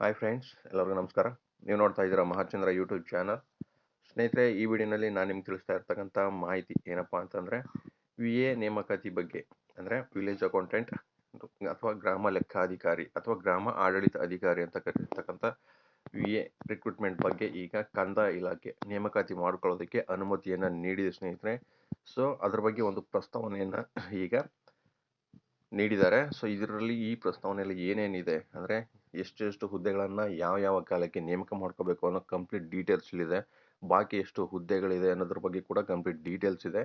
Hi friends ಎಲ್ಲರಿಗೂ ನಮಸ್ಕಾರ. ನೀವು ನೋಡ್ತಾ ಇದ್ದೀರಾ ಮಹಾಚಂದ್ರ ಯೂಟ್ಯೂಬ್ ಚಾನಲ್ ಸ್ನೇಹಿತರೆ, ಈ ವಿಡಿಯೋನಲ್ಲಿ ನಾನು ನಿಮ್ಗೆ ತಿಳಿಸ್ತಾ ಇರ್ತಕ್ಕಂಥ ಮಾಹಿತಿ ಏನಪ್ಪ ಅಂತಂದರೆ ವಿ ಎ ನೇಮಕಾತಿ ಬಗ್ಗೆ, ಅಂದರೆ ವಿಲೇಜ್ ಅಕೌಂಟೆಂಟ್ ಅಥವಾ ಗ್ರಾಮ ಲೆಕ್ಕಾಧಿಕಾರಿ ಅಥವಾ ಗ್ರಾಮ ಆಡಳಿತ ಅಧಿಕಾರಿ ಅಂತ ಕರೀತಕ್ಕಂಥ ವಿ ಎ ರಿಕ್ರೂಟ್ಮೆಂಟ್ ಬಗ್ಗೆ ಈಗ ಕಂದಾಯ ಇಲಾಖೆ ನೇಮಕಾತಿ ಮಾಡ್ಕೊಳ್ಳೋದಕ್ಕೆ ಅನುಮತಿಯನ್ನು ನೀಡಿದೆ ಸ್ನೇಹಿತರೆ. ಸೊ ಅದ್ರ ಬಗ್ಗೆ ಒಂದು ಪ್ರಸ್ತಾವನೆಯನ್ನು ಈಗ ನೀಡಿದ್ದಾರೆ. ಸೊ ಇದರಲ್ಲಿ ಈ ಪ್ರಸ್ತಾವನೆಯಲ್ಲಿ ಏನೇನಿದೆ ಅಂದರೆ ಎಷ್ಟೆಷ್ಟು ಹುದ್ದೆಗಳನ್ನು ಯಾವ ಯಾವ ಕಾಲಕ್ಕೆ ನೇಮಕ ಮಾಡ್ಕೋಬೇಕು ಅನ್ನೋ ಕಂಪ್ಲೀಟ್ ಡೀಟೇಲ್ಸ್ ಇದೆ ಬಾಕಿ ಎಷ್ಟು ಹುದ್ದೆಗಳಿದೆ ಅನ್ನೋದ್ರ ಬಗ್ಗೆ ಕೂಡ ಕಂಪ್ಲೀಟ್ ಡೀಟೇಲ್ಸ್ ಇದೆ.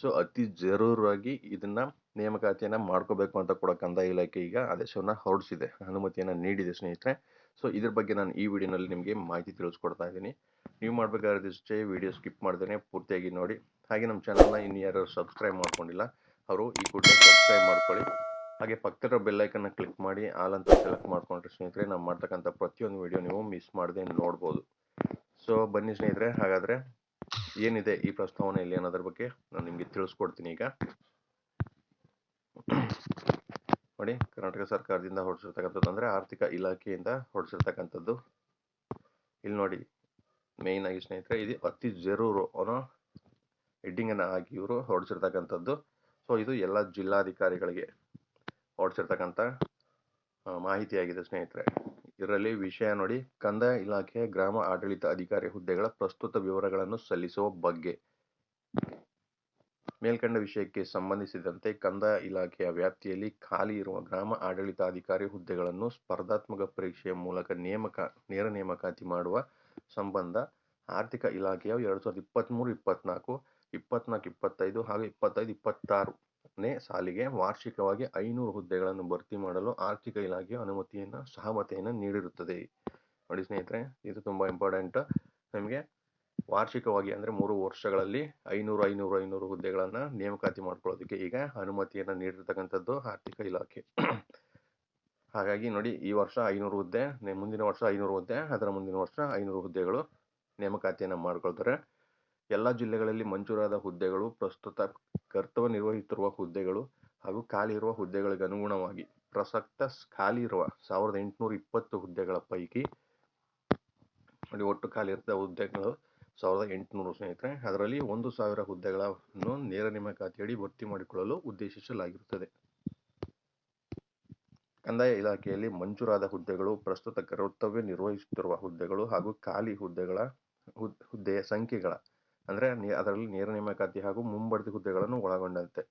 ಸೊ ಅತಿ ಜರೂರಾಗಿ ಇದನ್ನ ನೇಮಕಾತಿಯನ್ನು ಮಾಡ್ಕೋಬೇಕು ಅಂತ ಕೂಡ ಕಂದಾಯ ಇಲಾಖೆ ಈಗ ಆದೇಶವನ್ನು ಹೊರಡಿಸಿದೆ. ಅನುಮತಿಯನ್ನು ನೀಡಿದೆ, ಸ್ನೇಹಿತರೆ. ಸೊ ಇದ್ರ ಬಗ್ಗೆ ನಾನು ಈ ವಿಡಿಯೋನಲ್ಲಿ ನಿಮಗೆ ಮಾಹಿತಿ ತಿಳಿಸ್ಕೊಡ್ತಾ ಇದ್ದೀನಿ. ನೀವು ಮಾಡಬೇಕಾದ್ರೆ ವಿಡಿಯೋ ಸ್ಕಿಪ್ ಮಾಡ್ದೇನೆ ಪೂರ್ತಿಯಾಗಿ ನೋಡಿ. ಹಾಗೆ ನಮ್ಮ ಚಾನಲ್ನ ಇನ್ನು ಯಾರು ಸಬ್ಸ್ಕ್ರೈಬ್ ಮಾಡ್ಕೊಂಡಿಲ್ಲ, ಅವರು ಈ ಕೂಡಲೇ ಸಬ್ಸ್ಕ್ರೈಬ್ ಮಾಡ್ಕೊಳ್ಳಿ. ಹಾಗೆ ಪಕ್ಕದ ಬೆಲ್ಲೈಕನ್ನ ಕ್ಲಿಕ್ ಮಾಡಿ ಆಲ್ ಅಂತ ಸೆಲೆಕ್ಟ್ ಮಾಡ್ಕೊಂಡ್ರೆ ಸ್ನೇಹಿತರೆ, ನಾವು ಮಾಡ್ತಕ್ಕಂಥ ಪ್ರತಿಯೊಂದು ವಿಡಿಯೋ ನೀವು ಮಿಸ್ ಮಾಡದೆ ನೋಡ್ಬೋದು. ಸೊ ಬನ್ನಿ ಸ್ನೇಹಿತರೆ, ಹಾಗಾದರೆ ಏನಿದೆ ಈ ಪ್ರಸ್ತಾವನೆಯಲ್ಲಿ ಅನ್ನೋದ್ರ ಬಗ್ಗೆ ನಾನು ನಿಮಗೆ ತಿಳಿಸ್ಕೊಡ್ತೀನಿ ಈಗ. ನೋಡಿ, ಕರ್ನಾಟಕ ಸರ್ಕಾರದಿಂದ ಹೊರಡಿಸಿರ್ತಕ್ಕಂಥದ್ದು ಅಂದರೆ ಆರ್ಥಿಕ ಇಲಾಖೆಯಿಂದ ಹೊರಡಿಸಿರ್ತಕ್ಕಂಥದ್ದು. ಇಲ್ಲಿ ನೋಡಿ ಮೇಯ್ನ್ ಆಗಿ ಸ್ನೇಹಿತರೆ, ಇದು ಅತಿ ಜರೂರು ಅನ್ನೋ ಹೆಡ್ಡಿಂಗನ್ನು ಹಾಕಿ ಇವರು ಹೊರಡಿಸಿರ್ತಕ್ಕಂಥದ್ದು. ಸೊ ಇದು ಎಲ್ಲ ಜಿಲ್ಲಾಧಿಕಾರಿಗಳಿಗೆ ಹೊರಡಿಸಿರ್ತಕ್ಕಂಥ ಮಾಹಿತಿಯಾಗಿದೆ ಸ್ನೇಹಿತರೆ. ಇದರಲ್ಲಿ ವಿಷಯ ನೋಡಿ, ಕಂದಾಯ ಇಲಾಖೆಯ ಗ್ರಾಮ ಆಡಳಿತ ಅಧಿಕಾರಿ ಹುದ್ದೆಗಳ ಪ್ರಸ್ತುತ ವಿವರಗಳನ್ನು ಸಲ್ಲಿಸುವ ಬಗ್ಗೆ. ಮೇಲ್ಕಂಡ ವಿಷಯಕ್ಕೆ ಸಂಬಂಧಿಸಿದಂತೆ ಕಂದಾಯ ಇಲಾಖೆಯ ವ್ಯಾಪ್ತಿಯಲ್ಲಿ ಖಾಲಿ ಇರುವ ಗ್ರಾಮ ಆಡಳಿತಾಧಿಕಾರಿ ಹುದ್ದೆಗಳನ್ನು ಸ್ಪರ್ಧಾತ್ಮಕ ಪರೀಕ್ಷೆಯ ಮೂಲಕ ನೇಮಕ, ನೇರ ನೇಮಕಾತಿ ಮಾಡುವ ಸಂಬಂಧ ಆರ್ಥಿಕ ಇಲಾಖೆಯ ಎರಡು ಸಾವಿರದ ಇಪ್ಪತ್ತ್ಮೂರು ಇಪ್ಪತ್ನಾಲ್ಕು ಇಪ್ಪತ್ನಾಲ್ಕು, ಇಪ್ಪತ್ತೈದು ಹಾಗೂ ಇಪ್ಪತ್ತೈದು, ಇಪ್ಪತ್ತಾರು ನೇ ಸಾಲಿಗೆ ವಾರ್ಷಿಕವಾಗಿ ಐನೂರು ಹುದ್ದೆಗಳನ್ನು ಭರ್ತಿ ಮಾಡಲು ಆರ್ಥಿಕ ಇಲಾಖೆಯು ಅನುಮತಿಯನ್ನು, ಸಹಮತಿಯನ್ನು ನೀಡಿರುತ್ತದೆ. ನೋಡಿ ಸ್ನೇಹಿತರೆ, ಇದು ತುಂಬ ಇಂಪಾರ್ಟೆಂಟ್ ನಮಗೆ ವಾರ್ಷಿಕವಾಗಿ ಅಂದರೆ ಮೂರು ವರ್ಷಗಳಲ್ಲಿ ಐನೂರು ಐನೂರು ಐನೂರು ಹುದ್ದೆಗಳನ್ನು ನೇಮಕಾತಿ ಮಾಡ್ಕೊಳ್ಳೋದಕ್ಕೆ ಈಗ ಅನುಮತಿಯನ್ನು ನೀಡಿರ್ತಕ್ಕಂಥದ್ದು ಆರ್ಥಿಕ ಇಲಾಖೆ. ಹಾಗಾಗಿ ನೋಡಿ, ಈ ವರ್ಷ ಐನೂರು ಹುದ್ದೆ ಮುಂದಿನ ವರ್ಷ ಐನೂರು ಹುದ್ದೆ, ಅದರ ಮುಂದಿನ ವರ್ಷ ಐನೂರು ಹುದ್ದೆಗಳು ನೇಮಕಾತಿಯನ್ನು ಮಾಡ್ಕೊಳ್ತಾರೆ. ಎಲ್ಲ ಜಿಲ್ಲೆಗಳಲ್ಲಿ ಮಂಜೂರಾದ ಹುದ್ದೆಗಳು ಪ್ರಸ್ತುತ ಕರ್ತವ್ಯ ನಿರ್ವಹಿಸುತ್ತಿರುವ ಹುದ್ದೆಗಳು ಹಾಗೂ ಖಾಲಿ ಇರುವ ಹುದ್ದೆಗಳಿಗೆ ಅನುಗುಣವಾಗಿ ಪ್ರಸಕ್ತ ಖಾಲಿ ಇರುವ ಸಾವಿರದ ಎಂಟುನೂರ ಇಪ್ಪತ್ತು ಹುದ್ದೆಗಳ ಪೈಕಿ ನೋಡಿ ಒಟ್ಟು ಖಾಲಿ ಇರುವ ಹುದ್ದೆಗಳು ಸಾವಿರದ ಎಂಟುನೂರು ಸ್ನೇಹಿತರೆ. ಅದರಲ್ಲಿ ಒಂದು ಸಾವಿರ ಹುದ್ದೆಗಳನ್ನು ನೇರ ನೇಮಕಾತಿಯಡಿ ಭರ್ತಿ ಮಾಡಿಕೊಳ್ಳಲು ಉದ್ದೇಶಿಸಲಾಗಿರುತ್ತದೆ. ಕಂದಾಯ ಇಲಾಖೆಯಲ್ಲಿ ಮಂಜೂರಾದ ಹುದ್ದೆಗಳು ಪ್ರಸ್ತುತ ಕರ್ತವ್ಯ ನಿರ್ವಹಿಸುತ್ತಿರುವ ಹುದ್ದೆಗಳು ಹಾಗೂ ಖಾಲಿ ಹುದ್ದೆಗಳ ಹುದ್ದೆಯ ಸಂಖ್ಯೆಗಳ ಅಂದರೆ ಅದರಲ್ಲಿ ನೇರ ನೇಮಕಾತಿ ಹಾಗೂ ಮುಂಬಡ್ತಿ ಹುದ್ದೆಗಳನ್ನು ಒಳಗೊಂಡಂತೆ.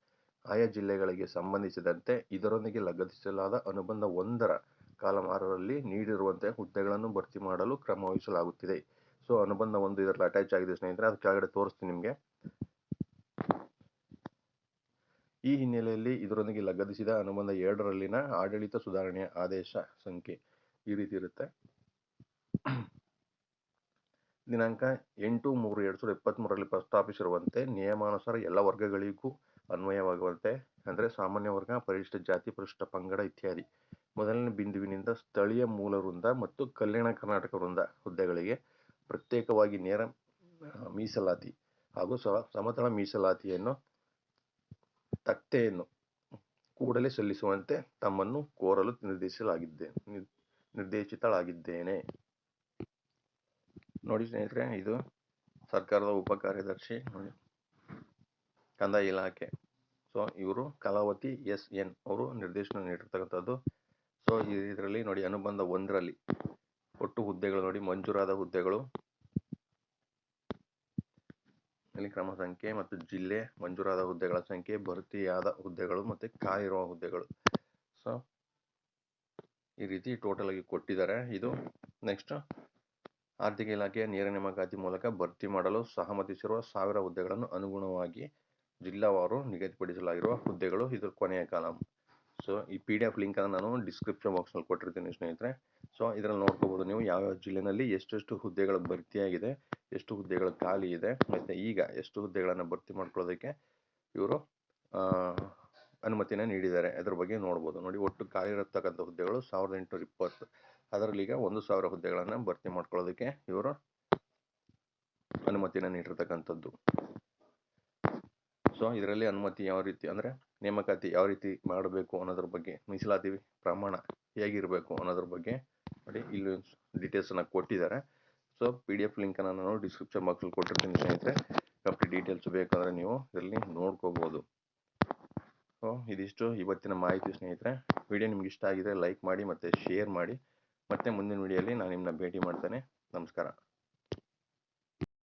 ಆಯಾ ಜಿಲ್ಲೆಗಳಿಗೆ ಸಂಬಂಧಿಸಿದಂತೆ ಇದರೊಂದಿಗೆ ಲಗತ್ತಿಸಲಾದ ಅನುಬಂಧ ಒಂದರ ಕಾಲಮಾರರಲ್ಲಿ ನೀಡಿರುವಂತೆ ಹುದ್ದೆಗಳನ್ನು ಭರ್ತಿ ಮಾಡಲು ಕ್ರಮ ವಹಿಸಲಾಗುತ್ತಿದೆ. ಸೊ, ಅನುಬಂಧ ಒಂದು ಇದರಲ್ಲಿ ಅಟ್ಯಾಚ್ ಆಗಿದೆ ಸ್ನೇಹಿತರೆ, ಅದು ಕೆಳಗಡೆ ತೋರಿಸ್ತೀನಿ ನಿಮಗೆ. ಈ ಹಿನ್ನೆಲೆಯಲ್ಲಿ ಇದರೊಂದಿಗೆ ಲಗತ್ತಿಸಿದ ಅನುಬಂಧ ಎರಡರಲ್ಲಿನ ಆಡಳಿತ ಸುಧಾರಣೆಯ ಆದೇಶ ಸಂಖ್ಯೆ ಈ ರೀತಿ ಇರುತ್ತೆ. ದಿನಾಂಕ ಎಂಟು ಮೂರು ಎರಡು ಸಾವಿರದ ಇಪ್ಪತ್ತ್ಮೂರರಲ್ಲಿ ಪ್ರಸ್ತಾಪಿಸಿರುವಂತೆ ನಿಯಮಾನುಸಾರ ಎಲ್ಲ ವರ್ಗಗಳಿಗೂ ಅನ್ವಯವಾಗುವಂತೆ, ಅಂದರೆ ಸಾಮಾನ್ಯ ವರ್ಗ ಪರಿಶಿಷ್ಟ ಜಾತಿ ಪರಿಶಿಷ್ಟ ಪಂಗಡ ಇತ್ಯಾದಿ ಮೊದಲನೇ ಬಿಂದುವಿನಿಂದ ಸ್ಥಳೀಯ ಮೂಲ ವೃಂದ ಮತ್ತು ಕಲ್ಯಾಣ ಕರ್ನಾಟಕ ವೃಂದ ಹುದ್ದೆಗಳಿಗೆ ಪ್ರತ್ಯೇಕವಾಗಿ ನೇರ ಮೀಸಲಾತಿ ಹಾಗೂ ಸಮತಳ ಮೀಸಲಾತಿಯನ್ನು, ತಕ್ತೆಯನ್ನು ಕೂಡಲೇ ಸಲ್ಲಿಸುವಂತೆ ತಮ್ಮನ್ನು ಕೋರಲು ನಿರ್ದೇಶಿಸಲಾಗಿದ್ದೆ, ನಿರ್ದೇಶಿತಳಾಗಿದ್ದೇನೆ. ನೋಡಿ ಸ್ನೇಹಿತರೆ, ಇದು ಸರ್ಕಾರದ ಉಪ ಕಾರ್ಯದರ್ಶಿ ನೋಡಿ. ಕಂದಾಯ ಇಲಾಖೆ. ಸೊ ಇವರು ಕಲಾವತಿ ಎಸ್ ಎನ್ ಅವರು ನಿರ್ದೇಶನ ನೀಡಿರ್ತಕ್ಕಂಥದ್ದು. ಸೊ ಇದರಲ್ಲಿ ನೋಡಿ, ಅನುಬಂಧ ಒಂದರಲ್ಲಿ ಒಟ್ಟು ಹುದ್ದೆಗಳು ನೋಡಿ, ಮಂಜೂರಾದ ಹುದ್ದೆಗಳು. ಇಲ್ಲಿ ಕ್ರಮ ಸಂಖ್ಯೆ ಮತ್ತು ಜಿಲ್ಲೆ, ಮಂಜೂರಾದ ಹುದ್ದೆಗಳ ಸಂಖ್ಯೆ, ಭರ್ತಿಯಾದ ಹುದ್ದೆಗಳು ಮತ್ತು ಕಾಲಿರುವ ಹುದ್ದೆಗಳು. ಸೊ ಈ ರೀತಿ ಟೋಟಲ್ ಆಗಿ ಕೊಟ್ಟಿದ್ದಾರೆ. ಇದು ನೆಕ್ಸ್ಟ್ ಆರ್ಥಿಕ ಇಲಾಖೆಯ ನೇರ ನೇಮಕಾತಿ ಮೂಲಕ ಭರ್ತಿ ಮಾಡಲು ಸಹಮತಿಸಿರುವ ಸಾವಿರ ಹುದ್ದೆಗಳನ್ನು ಅನುಗುಣವಾಗಿ ಜಿಲ್ಲಾವಾರು ನಿಗದಿಪಡಿಸಲಾಗಿರುವ ಹುದ್ದೆಗಳು ಇದು ಕೊನೆಯ ಕಾಲಂ. ಸೊ ಈ ಪಿ ಡಿ ಎಫ್ ಲಿಂಕನ್ನು ನಾನು ಡಿಸ್ಕ್ರಿಪ್ಷನ್ ಬಾಕ್ಸ್ನಲ್ಲಿ ಕೊಟ್ಟಿರ್ತೀನಿ ಸ್ನೇಹಿತರೆ. ಸೊ ಇದರಲ್ಲಿ ನೋಡ್ಕೋಬೋದು ನೀವು ಯಾವ್ಯಾವ ಜಿಲ್ಲೆನಲ್ಲಿ ಎಷ್ಟೆಷ್ಟು ಹುದ್ದೆಗಳು ಭರ್ತಿಯಾಗಿದೆ, ಎಷ್ಟು ಹುದ್ದೆಗಳು ಖಾಲಿ ಇದೆ, ಮತ್ತು ಈಗ ಎಷ್ಟು ಹುದ್ದೆಗಳನ್ನು ಭರ್ತಿ ಮಾಡ್ಕೊಳ್ಳೋದಕ್ಕೆ ಇವರು ಅನುಮತಿನ ನೀಡಿದ್ದಾರೆ. ಅದರ ಬಗ್ಗೆ ನೋಡ್ಬೋದು. ನೋಡಿ, ಒಟ್ಟು ಖಾಲಿ ಇರತಕ್ಕಂಥ ಹುದ್ದೆಗಳು ಸಾವಿರದ ಎಂಟುನೂರ ಇಪ್ಪತ್ತು. ಅದರಲ್ಲಿ ಈಗ ಒಂದು ಸಾವಿರ ಹುದ್ದೆಗಳನ್ನು ಭರ್ತಿ ಮಾಡ್ಕೊಳ್ಳೋದಕ್ಕೆ ಇವರು ಅನುಮತಿನ ನೀಡಿರ್ತಕ್ಕಂಥದ್ದು. ಸೊ ಇದರಲ್ಲಿ ಅನುಮತಿ ಯಾವ ರೀತಿ ಅಂದರೆ ನೇಮಕಾತಿ ಯಾವ ರೀತಿ ಮಾಡಬೇಕು ಅನ್ನೋದ್ರ ಬಗ್ಗೆ ಮೀಸಲಾತಿ ಪ್ರಮಾಣ ಹೇಗಿರಬೇಕು ಅನ್ನೋದ್ರ ಬಗ್ಗೆ ನೋಡಿ, ಇಲ್ಲಿ ಡೀಟೇಲ್ಸನ್ನು ಕೊಟ್ಟಿದ್ದಾರೆ. ಸೊ ಪಿ ಡಿ ಎಫ್ ಲಿಂಕನ್ನು ನಾನು ಡಿಸ್ಕ್ರಿಪ್ಷನ್ ಬಾಕ್ಸಲ್ಲಿ ಕೊಟ್ಟಿರ್ತೀನಿ ಸ್ನೇಹಿತರೆ. ಕಂಪ್ಲೀಟ್ ಡೀಟೇಲ್ಸ್ ಬೇಕಂದರೆ ನೀವು ಇದರಲ್ಲಿ ನೋಡ್ಕೋಬೋದು. ಸೊ, ಇದಿಷ್ಟು. ಇವತ್ತಿನ ಮಾಹಿತಿ ಸ್ನೇಹಿತರೆ, ವಿಡಿಯೋ ನಿಮ್ಗೆ ಇಷ್ಟ ಆಗಿದ್ರೆ ಲೈಕ್ ಮಾಡಿ ಮತ್ತು ಶೇರ್ ಮಾಡಿ. ಮತ್ತೆ ಮುಂದಿನ ವಿಡಿಯೋಲಿ ನಾನು ನಿಮ್ಮನ್ನ ಭೇಟಿ ಮಾಡ್ತೇನೆ. ನಮಸ್ಕಾರ.